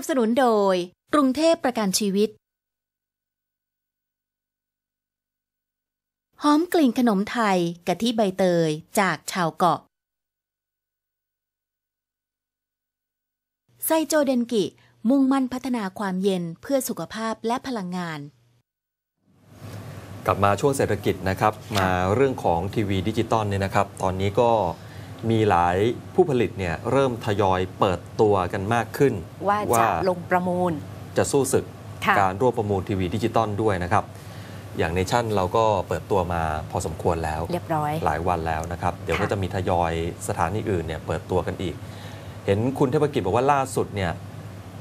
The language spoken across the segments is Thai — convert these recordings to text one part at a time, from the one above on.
นับสนุนโดย กรุงเทพประกันชีวิต หอมกลิ่นขนมไทยกะทิใบเตยจากชาวเกาะ ไซโจเดนกิ มุ่งมั่นพัฒนาความเย็นเพื่อสุขภาพและพลังงานกลับมาช่วงเศรษฐกิจนะครับมาเรื่องของทีวีดิจิตอลเนี่ยนะครับ ตอนนี้ก็ มีหลายผู้ผลิตเนี่ยเริ่มทยอยเปิดตัวกันมากขึ้น ว่าจะลงประมูล จะสู้ศึกค่ะการร่วมประมูลทีวีดิจิตอลด้วยนะครับ อย่างในชั่นเราก็เปิดตัวมาพอสมควรแล้ว เรียบร้อย หลายวันแล้วนะครับ เดี๋ยวค่ะก็จะมีทยอยสถานีอื่นเนี่ยเปิดตัวกันอีก เห็นคุณเทพกิจบอกว่าล่าสุดเนี่ย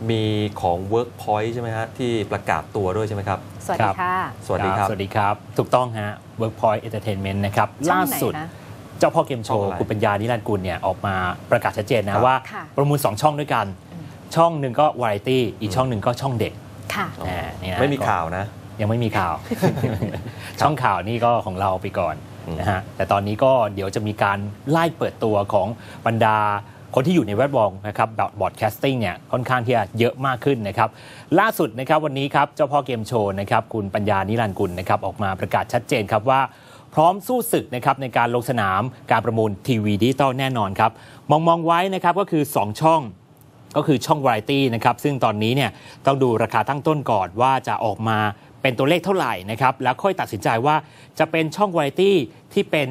มีของ Workpoint ใช่ไหมฮะที่ประกาศตัวด้วยใช่ไหมครับ สวัสดีค่ะ สวัสดีครับ สวัสดีครับ ถูกต้องฮะ Workpoint Entertainment นะครับช่อล่างไหนสุดคะ เจ้าพ่อเกมโชช่องว์อะไรคุณปัญญานิรันดร์กุลเนี่ยออกมาประกาศชัดเจนคนะรับว่าค่ะประมูล 2 ช่องด้วยกัน ช่องหนึ่งก็วาไรตี้อีกช่องหนึ่งก็ช่องเด็กค่ะอ่านี่นะไม่มีก็ข่าวนะ ยังไม่มีข่าว ช่องข่าวนี่ก็ของเราไปก่อนอืมนะฮะแต่ตอนนี้ก็เดี๋ยวจะมีการไล่เปิดตัวของบรรดาคนที่อยู่ในแวดวงนะครับบอร์ดแคสติ้งเนี่ยค่อนข้างที่จะเยอะมากขึ้นนะครับล่าสุดนะครับวันนี้ครับเจ้าพ่อเกมโชว์นะครับคุณปัญญานิรันดร์กุลนะครับออกมาประกาศชัดเจนครับว่า พร้อมสู้ศึกนะครับในการลงสนามการประมูลทีวีดิจิตอลแน่นอนครับมองมองไว้นะครับก็คือ 2 ช่องก็คือช่อง Variety นะครับซึ่งตอนนี้เนี่ยต้องดูราคาตั้งต้นก่อนว่าจะออกมาเป็นตัวเลขเท่าไหร่นะครับแล้วค่อยตัดสินใจว่าจะเป็นช่อง Variety ที่เป็น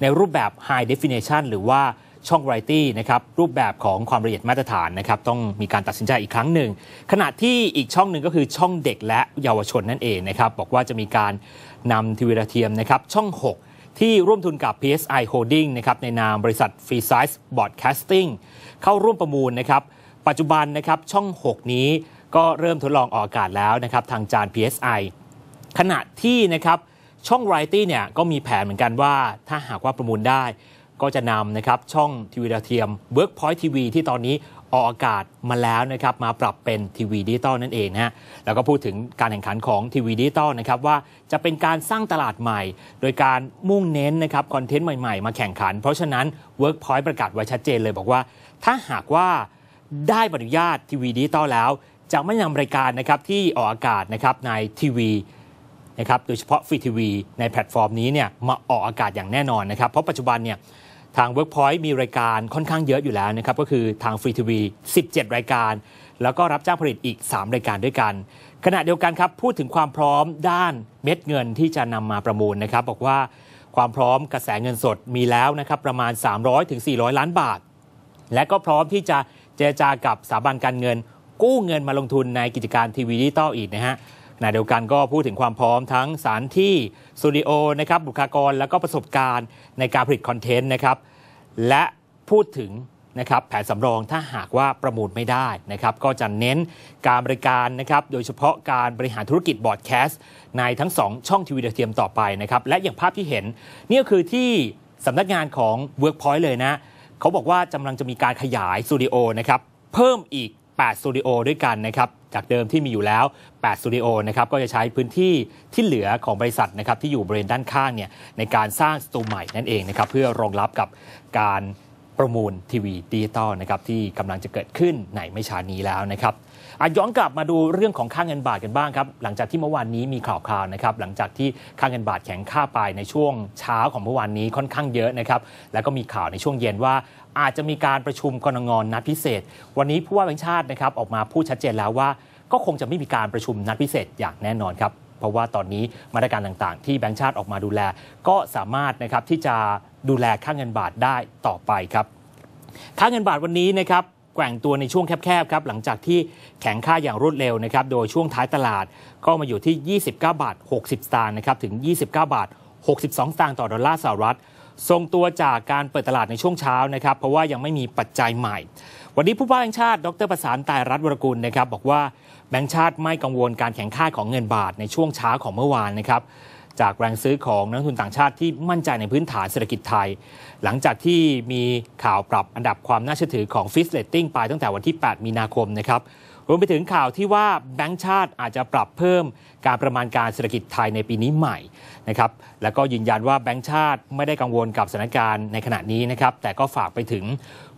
ในรูปแบบ High Definition หรือว่าช่อง Variety นะครับรูปแบบของความละเอียดมาตรฐานนะครับต้องมีการตัดสินใจอีกครั้งหนึ่ง ขณะที่อีกช่องหนึ่งก็คือช่องเด็กและเยาวชนนั่นเองนะครับบอกว่าจะมีการ นำทีวีดาวเทียมนะครับช่อง 6 ที่ร่วมทุนกับ PSI Holding นะครับในนามบริษัท Free Size Broadcasting เข้าร่วมประมูลนะครับปัจจุบันนะครับช่อง 6 นี้ก็เริ่มทดลองออกอากาศแล้วนะครับทางจาน PSI ขณะที่นะครับช่อง Variety เนี่ยก็มีแผนเหมือนกันว่าถ้าหากว่าประมูลได้ ก็จะนำนะครับช่องทีวีดาวเทียม Workpoint TV ที่ตอนนี้ ออกอากาศมาแล้วนะครับมาปรับเป็นทีวีดิจิตอลนั่นเองนะฮะแล้วก็พูดถึงการแข่งขันของทีวีดิจิตอลนะครับว่าจะเป็นการสร้างตลาดใหม่ โดยการมุ่งเน้นนะครับคอนเทนต์ใหม่ๆ มาแข่งขัน เพราะฉะนั้น Workpoint ประกาศไว้ชัดเจนเลยบอกว่า ถ้าหากว่าได้บอนุญาตทีวีดิจิตอลแล้ว จะไม่นำรายการนะครับที่ออกอากาศนะครับในทีวีนะครับโดยเฉพาะฟรีทีวีในแพลตฟอร์มนี้เนี่ยมาออกอากาศอย่างแน่นอนนะครับเพราะปัจจุบันเนี่ย ทาง Workpoint มีรายการค่อนข้างเยอะอยู่แล้วนะครับ ก็คือทางฟรีทีวี17 รายการ แล้วก็รับจ้างผลิตอีก 3 รายการด้วยกัน ขณะเดียวกันครับ พูดถึงความพร้อมด้านเม็ดเงินที่จะนำมาประมูลนะครับ บอกว่าความพร้อมกระแสเงินสดมีแล้วนะครับ ประมาณ 300-400ล้านบาท และก็พร้อมที่จะเจรจากับสถาบันการเงิน กู้เงินมาลงทุนในกิจการทีวีดิจิตอลอีกนะฮะ ขณะเดียวกันก็พูดถึงความพร้อมทั้งสถานที่สตูดิโอนะครับบุคลากรแล้วก็ประสบการณ์ในการผลิตคอนเทนต์นะครับและพูดถึงนะครับแผนสำรองถ้าหากว่าประมูลไม่ได้นะครับก็จะเน้นการบริการนะครับโดยเฉพาะการบริหารธุรกิจบอร์ดแคสต์ในทั้ง 2 ช่องทีวีดเทียมต่อไปนะครับและอย่างภาพที่เห็นนี่ก็คือที่สำนักงานของ Workpoint เลยนะเขาบอกว่ากำลังจะมีการขยายสตูดิโอนะครับเพิ่มอีก8สตูดิโอด้วยกันนะครับ จากเดิมที่มีอยู่แล้ว8สตูดิโอนะครับก็จะใช้พื้นที่ที่เหลือของบริษัทนะครับที่อยู่บริเวณด้านข้างเนี่ยในการสร้างสตูใหม่นั่นเองนะครับเพื่อรองรับกับการประมูลทีวีดิจิตอลนะครับที่กำลังจะเกิดขึ้นในไม่ช้านี้แล้วนะครับย้อนกลับมาดูเรื่องของค่างเงินบาทกันบ้างครับหลังจากที่เมื่อวานนี้มีข่าวคราวนะครับหลังจากที่ค่างเงินบาทแข็งค่าไปในช่วงเช้าของเมื่อวานนี้ค่อนข้างเยอะนะครับแล้วก็มีข่าวในช่วงเย็นว่า อาจจะมีการประชุมกรงงนัดพิเศษ วันนี้ผู้ว่าแบงค์ชาตินะครับออกมาพูดชัดเจนแล้วว่า ก็คงจะไม่มีการประชุมนัดพิเศษอย่างแน่นอนครับเพราะว่าตอนนี้มาตรการต่างๆ ที่แบงค์ชาติออกมาดูแล ก็สามารถนะครับที่จะดูแลค่าเงินบาทได้ต่อไปครับ ค่าเงินบาทวันนี้นะครับแกว่งตัวในช่วงแคบๆครับหลังจากที่แข็งค่าอย่างรวดเร็วนะครับโดยช่วงท้ายตลาดก็มาอยู่ที่ 29 บาท 60 สตางค์นะครับถึง 29 บาท 62 สตางค์ต่อดอลลาร์สหรัฐ ทรงตัวจากการเปิดตลาดในช่วงเช้านะครับ เพราะว่ายังไม่มีปัจจัยใหม่ วันนี้ผู้ว่าแบงชาติ ดรประสานตายรัฐวรกุลนะครับ บอกว่าแบงค์ชาติไม่กังวลการแข่งค่าของเงินบาทในช่วงเช้าของเมื่อวานนะครับจากแรงซื้อของนักทุนต่างชาติที่มั่นใจในพื้นฐานเศรษฐกิจไทย หลังจากที่มีข่าวปรับอันดับความน่าเชื่อถือของฟิสเลตติ้งไปตั้งแต่วันที่ 8 มีนาคมนะครับ รวมไปถึงข่าวที่ว่าแบงก์ชาติอาจจะปรับเพิ่มการประมาณการเศรษฐกิจไทยในปีนี้ใหม่นะครับแล้วก็ยืนยันว่าแบงก์ชาติไม่ได้กังวลกับสถานการณ์ในขณะนี้นะครับแต่ก็ฝากไปถึง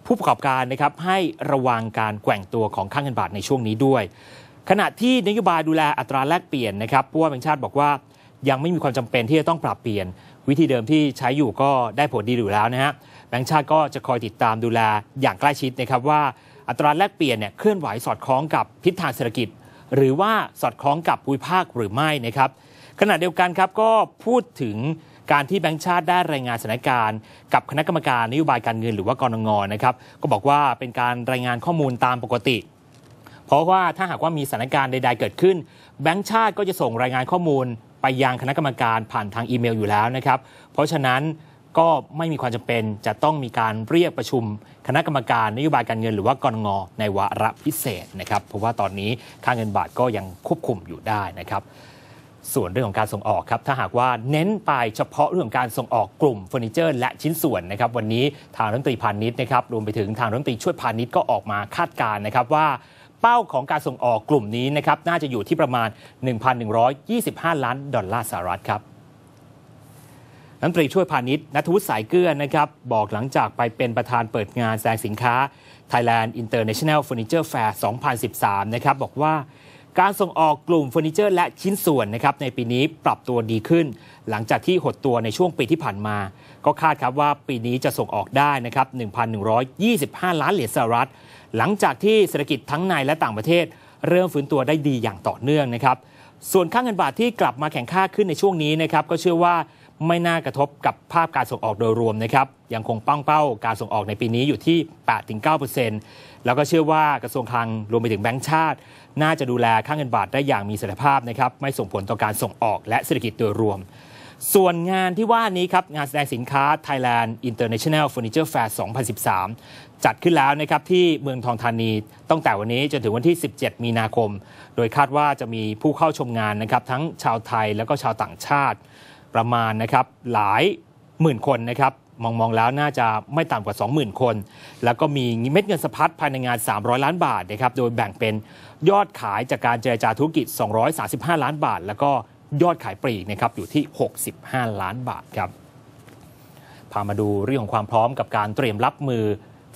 ผู้ประกอบการนะครับให้ระวังการแกว่งตัวของค่างเงินบาทในช่วงนี้ด้วย ขณะที่นโยบายดูแลอัตราแลกเปลี่ยนนะครับผู้ว่าแบงค์ชาติบอกว่ายังไม่มีความจำเป็นที่จะต้องปรับเปลี่ยน วิธีเดิมที่ใช้อยู่ก็ได้ผลดีอยู่แล้วนะฮะแบงค์ชาติก็จะคอยติดตามดูแลอย่างใกล้ชิดนะครับว่า อัตราแลกเปลี่ยนเนี่ยเคลื่อนไหวสอดคล้องกับทิศทางเศรษฐกิจ หรือว่าสอดคล้องกับภูมิภาคหรือไม่นะครับขณะเดียวกันครับก็พูดถึงการที่แบงก์ชาติได้รายงานสถานการณ์ กับคณะกรรมการนโยบายการเงินหรือว่ากรงงนะครับก็บอกว่าเป็นการรายงานข้อมูลตามปกติ เพราะว่าถ้าหากว่ามีสถานการณ์ใดๆเกิดขึ้น แบงก์ชาติก็จะส่งรายงานข้อมูลไปยังคณะกรรมการผ่านทางอีเมลอยู่แล้วนะครับ เพราะฉะนั้น ก็ไม่มีความจำเป็นจะต้องมีการเรียกประชุม คณะกรรมการนโยบายการเงินหรือว่ากรงงในวาระพิเศษนะครับ เพราะว่าตอนนี้ค่าเงินบาทก็ยังควบคุมอยู่ได้นะครับส่วนเรื่องของการส่งออกครับ ถ้าหากว่าเน้นไปเฉพาะเรื่องของการส่งออกกลุ่มเฟอร์นิเจอร์ และชิ้นส่วนนะครับ วันนี้ทางรัฐมนตรีพาณิชย์นะครับรวมไปถึงทางรัฐมนตรีช่วยพาณิชย์ก็ออกมาคาดการณ์นะครับว่าเป้าของการส่งออกกลุ่มนี้นะครับน่าจะอยู่ที่ประมาณ 1,125 ล้านดอลลาร์สหรัฐครับ รัฐมนตรีช่วยพาณิชย์นัทวุฒิสายเกลือนะครับบอกหลังจากไปเป็นประธานเปิดงานแสดงสินค้า Thailand International Furniture Fair 2013 นะครับบอกว่าการส่งออกกลุ่มเฟอร์นิเจอร์และชิ้นส่วนนะครับในปีนี้ปรับตัวดีขึ้น หลังจากที่หดตัวในช่วงปีที่ผ่านมา ก็คาดครับว่าปีนี้จะส่งออกได้นะครับ 1,125 ล้านเหรียญสหรัฐ หลังจากที่เศรษฐกิจทั้งในและต่างประเทศ เริ่มฟื้นตัวได้ดีอย่างต่อเนื่องนะครับ ส่วนค่างเงินบาทที่กลับมาแข็งค่าขึ้นในช่วงนี้นะครับก็เชื่อว่า ไม่น่ากระทบกับภาพการส่งออกโดยรวมนะครับยังคงปั้งเป้าการส่งออกในปีนี้อยู่ที่ 8-9%แล้วก็เชื่อว่ากระทรวงคลังรวมไปถึงแบงก์ชาติ น่าจะดูแลค่างเงินบาทได้อย่างมีเสถียรภาพนะครับไม่ส่งผลต่อการส่งออกและเศรษฐกิจโดยรวมส่วนงานที่ว่านี้ครับ งานแสดงสินค้า Thailand International Furniture Fair 2013 จัดขึ้นแล้วนะครับที่เมืองทองธานีตั้งแต่วันนี้จนถึงวันที่ 17 มีนาคม โดยคาดว่าจะมีผู้เข้าชมงานนะครับทั้งชาวไทยแล้วก็ชาวต่างชาติ ประมาณนะครับหลายหมื่นคนนะครับมองมองแล้วน่าจะไม่ต่ำกว่า 20,000 คน แล้วก็มีเม็ดเงินสะพัดภายในงาน 300 ล้านบาทนะครับโดยแบ่งเป็นยอดขายจากการเจรจาธุรกิจ 235 ล้านบาท แล้วก็ยอดขายปลีกนะครับอยู่ที่ 65 ล้านบาทครับพามาดูเรื่องของความพร้อมกับการเตรียมรับมือ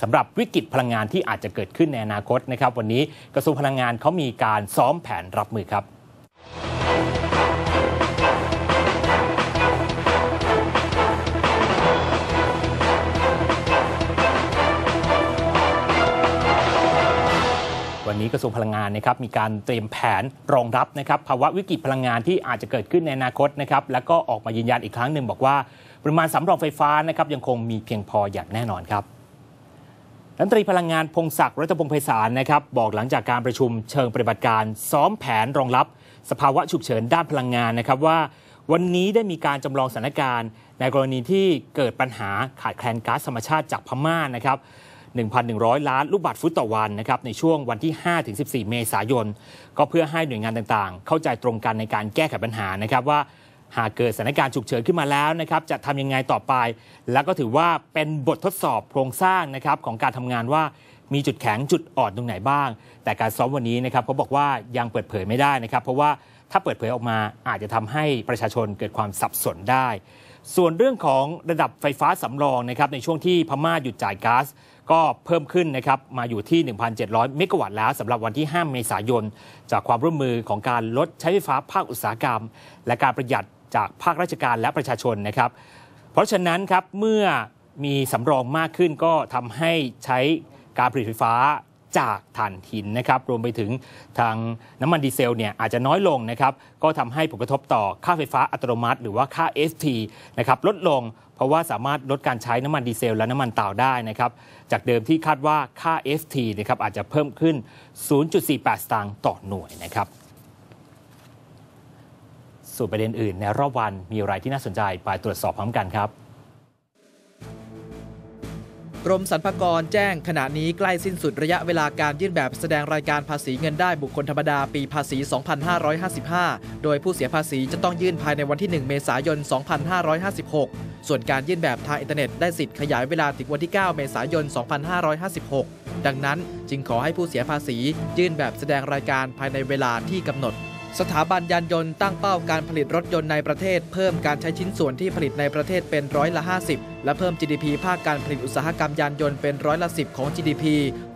สำหรับวิกฤตพลังงานที่อาจจะเกิดขึ้นในอนาคตนะครับ วันนี้กระทรวงพลังงานเขามีการซ้อมแผนรับมือครับ วันนี้กระทรวงพลังงานนะครับมีการเตรียมแผนรองรับนะครับภาวะวิกฤตพลังงานที่อาจจะเกิดขึ้นในอนาคตนะครับแล้วก็ออกมายืนยันอีกครั้งหนึ่งบอกว่าปริมาณสำรองไฟฟ้านะครับยังคงมีเพียงพออย่างแน่นอนครับรัฐมนตรีพลังงานพงศักดิ์รัตพงศ์ไพศาลนะครับบอกหลังจากการประชุมเชิงปฏิบัติการซ้อมแผนรองรับ สภาวะฉุกเฉินด้านพลังงานนะครับว่า วันนี้ได้มีการจำลองสถานการณ์ ในกรณีที่เกิดปัญหาขาดแคลนก๊าซธรรมชาติจากพม่านะครับ 1,100 ล้านลูกบาศก์ฟุตต่อวันนะครับในช่วงวันที่ 5-14 เมษายน ก็เพื่อให้หน่วยงานต่างๆ เข้าใจตรงกันในการแก้ไขปัญหานะครับว่าหากเกิดสถานการณ์ฉุกเฉินขึ้นมาแล้วนะครับจะทำยังไงต่อไป แล้วก็ถือว่าเป็นบททดสอบโครงสร้างนะครับของการทำงานว่ามีจุดแข็งจุดอ่อนตรงไหนบ้าง แต่การซ้อมวันนี้นะครับเขาบอกว่ายังเปิดเผยไม่ได้นะครับ เพราะว่าถ้าเปิดเผยออกมาอาจจะทำให้ประชาชนเกิดความสับสนได้ ส่วนเรื่องของระดับไฟฟ้าสำรองนะครับในช่วงที่พม่าหยุดจ่ายก๊าซก็เพิ่มขึ้นนะครับมาอยู่ที่ 1,700 เมกะวัตต์แล้วสำหรับวันที่ 5 เมษายน จากความร่วมมือของการลดใช้ไฟฟ้าภาคอุตสาหกรรม และการประหยัดจากภาคราชการและประชาชนนะครับ เพราะฉะนั้นครับเมื่อมีสำรองมากขึ้นก็ทำให้ใช้การผลิตไฟฟ้า จากถ่านหินนะครับรวมไปถึงทางน้ำมันดีเซลเนี่ยอาจจะน้อยลงนะครับก็ทำให้ผลกระทบต่อค่าไฟฟ้าอัตโนมัติ หรือว่าค่า FT นะครับลดลงเพราะว่าสามารถลดการใช้น้ำมันดีเซล และน้ำมันเต่าได้นะครับจากเดิมที่คาดว่าค่า FT นะครับอาจจะเพิ่มขึ้น 0.48 สตางค์ต่อหน่วยนะครับส่วนประเด็นอื่นในรอบวันมีอะไรที่น่าสนใจไปตรวจสอบพร้อมกันครับ กรมสรรพากรแจ้งขณะนี้ใกล้สิ้นสุดระยะเวลาการยื่นแบบแสดงรายการภาษีเงินได้บุคคลธรรมดาปีภาษี 2555 โดยผู้เสียภาษีจะต้องยื่นภายในวันที่ 1 เมษายน 2556 ส่วนการยื่นแบบทางอินเทอร์เน็ตได้สิทธิ์ขยายเวลาถึงวันที่ 9 เมษายน 2556 ดังนั้นจึงขอให้ผู้เสียภาษียื่นแบบแสดงรายการภายในเวลาที่กำหนด สถาบันยานยนต์ตั้งเป้าการผลิตรถยนต์ในประเทศ เพิ่มการใช้ชิ้นส่วนที่ผลิตในประเทศเป็นร้อยละ 50 และเพิ่ม GDP ภาคการผลิตอุตสาหกรรมยานยนต์เป็นร้อยละ 10 ของ GDP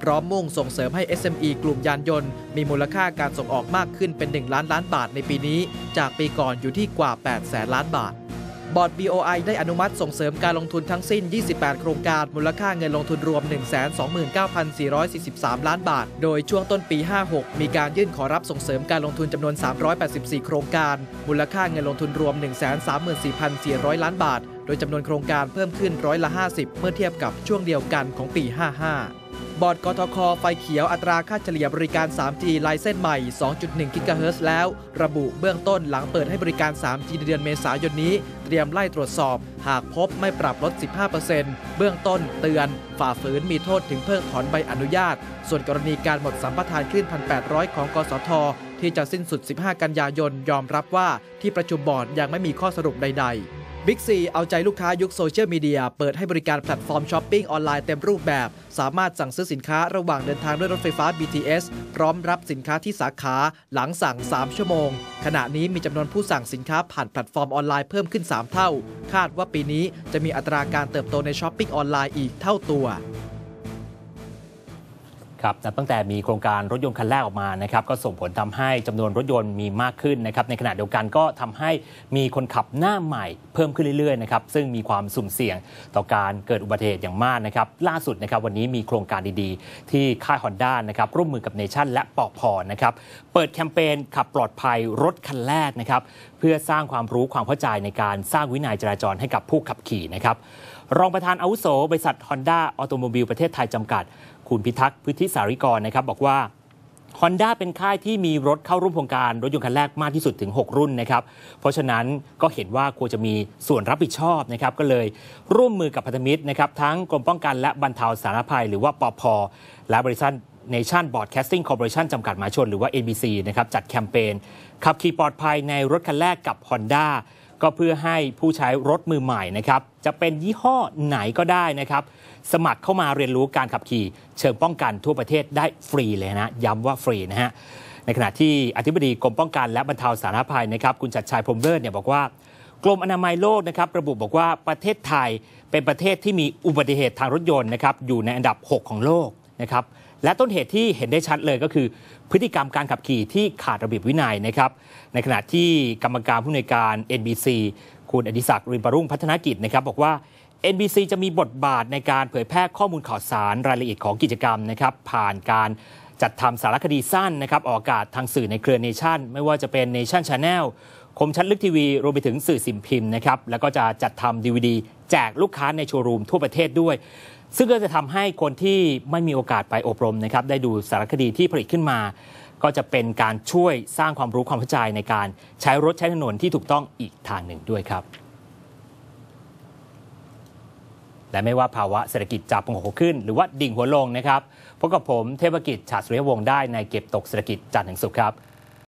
พร้อมมุ่งส่งเสริมให้ SME กลุ่มยานยนต์ มีมูลค่าการส่งออกมากขึ้นเป็น 1 ล้านล้านบาทในปีนี้ จากปีก่อนอยู่ที่กว่า 8 แสนล้านบาท บอร์ด BOI ได้อนุมัติส่งเสริมการลงทุนทั้งสิ้น 28 โครงการมูลค่าเงินลงทุนรวม 129,443 ล้านบาท โดยช่วงต้นปี 56 มีการยื่นขอรับส่งเสริมการลงทุนจำนวน 384 โครงการ มูลค่าเงินลงทุนรวม 134,400 ล้านบาท โดยจำนวนโครงการเพิ่มขึ้นร้อยละ 50 เมื่อเทียบกับช่วงเดียวกันของปี 55 บอร์ดกทคไฟเขียวอัตราค่าเฉลี่ยบริการ 3G ลายเส้นใหม่ 2.1 กิกะเฮิรตซ์แล้ว ระบุเบื้องต้นหลังเปิดให้บริการ 3G ในเดือนเมษายนนี้ เตรียมไล่ตรวจสอบ หากพบไม่ปรับลด 15%เบื้องต้นเตือน ฝ่าฝืนมีโทษถึงเพิกถอนใบอนุญาต ส่วนกรณีการหมดสัมปทานคลื่น 1,800 ของกสทที่จะสิ้นสุด 15 กันยายนยอมรับว่าที่ประชุมบอร์ดยังไม่มีข้อสรุปใด ๆ บิ๊กซีเอาใจลูกค้ายุคโซเชียลมีเดีย เปิดให้บริการแพลตฟอร์มช้อปปิ้งออนไลน์เต็มรูปแบบ สามารถสั่งซื้อสินค้าระหว่างเดินทางด้วยรถไฟฟ้า BTS พร้อมรับสินค้าที่สาขาหลังสั่ง 3 ชั่วโมง ขณะนี้มีจำนวนผู้สั่งสินค้าผ่านแพลตฟอร์มออนไลน์เพิ่มขึ้น 3 เท่า คาดว่าปีนี้จะมีอัตราการเติบโตในช้อปปิ้งออนไลน์อีกเท่าตัว ครับนับตั้งแต่มีโครงการรถยนต์คันแรกออกมานะครับก็ส่งผลทำให้จำนวนรถยนต์มีมากขึ้นนะครับในขณะเดียวกันก็ทำให้มีคนขับหน้าใหม่เพิ่มขึ้นเรื่อยๆนะครับซึ่งมีความสุ่มเสี่ยงต่อการเกิดอุบัติเหตุอย่างมากนะครับล่าสุดนะครับวันนี้มีโครงการดีๆ ที่ค่ายฮอนด้านะครับร่วมมือกับเนชั่นและปอกพอนะครับเปิดแคมเปญขับปลอดภัยรถคันแรกนะครับเพื่อสร้างความรู้ความเข้าใจในการสร้างวินัยจราจรให้กับผู้ขับขี่นะครับรองประธานอาวุโสบริษัทฮอนด้าออโตโมบิลประเทศไทยจำกัด คุณพิทักษ์พุทธิสาริกรนะครับบอกว่า Honda เป็นค่ายที่มีรถเข้าร่วมโครงการรถยนต์คันแรกมากที่สุดถึง 6 รุ่นนะครับ เพราะฉะนั้นก็เห็นว่าควรจะมีส่วนรับผิดชอบนะครับ ก็เลยร่วมมือกับพันธมิตรนะครับทั้งกรมป้องกันและบรรเทาสาธารณภัยหรือว่าปอพและบริษัท Nation Broadcasting Corporation จำกัดมหาชนหรือว่า NBC นะครับจัดแคมเปญขับขี่ปลอดภัยในรถคันแรกกับ Honda ก็เพื่อให้ผู้ใช้รถมือใหม่นะครับจะเป็นยี่ห้อไหนก็ได้นะครับ สมัครเข้ามาเรียนรู้การขับขี่ เชิงป้องกันทั่วประเทศได้ฟรีเลยนะ ย้ำว่าฟรีนะฮะในขณะที่อธิบดีกรมป้องกันและบรรเทาสาธารณภัยนะครับคุณจัดชัยพรหมเลิศเนี่ยบอกว่ากรมอนามัยโลกนะครับระบุบอกว่าประเทศไทยเป็นประเทศที่มีอุบัติเหตุทางรถยนต์นะครับอยู่ในอันดับ 6 ของโลก นะครับและต้นเหตุที่เห็นได้ชัดเลยก็คือ พฤติกรรมการขับขี่ที่ขาดระเบียบวินัยนะครับในขณะที่กรรมการผู้ในวยการ NBC คุณอดิศักดิ์รินปรุ่งพัฒนกิจนะครับบอกว่า NBC จะมีบทบาทในการเผยแพร่ข้อมูลข่าวสารรายละเอียดของกิจกรรมนะครับผ่านการจัดทำสารคดีสั้นนะครับออกอากาศทางสื่อในเครือเนชั่นไม่ว่าจะเป็น Nation Channel คมชัดลึกทีวีรวมไปถึงสื่อสิ่งพิมพ์นะครับแล้วก็จะจัดทำ DVD แจกลูกค้าในโชว์รูมทั่วประเทศด้วย ซึ่งก็จะทำให้คนที่ไม่มีโอกาสไปอบรมนะครับได้ดูสารคดีที่ผลิตขึ้นมา ก็จะเป็นการช่วยสร้างความรู้ความเข้าใจในการใช้รถใช้ถนนที่ถูกต้องอีกทางหนึ่งด้วยครับและไม่ว่าภาวะเศรษฐกิจจะปงหัวขึ้น หรือว่าดิ่งหัวลงนะครับพบกับผมเทพกิจฉาสุริยวงศ์ได้ในเก็บตกเศรษฐกิจจันทร์ถึงสุขครับ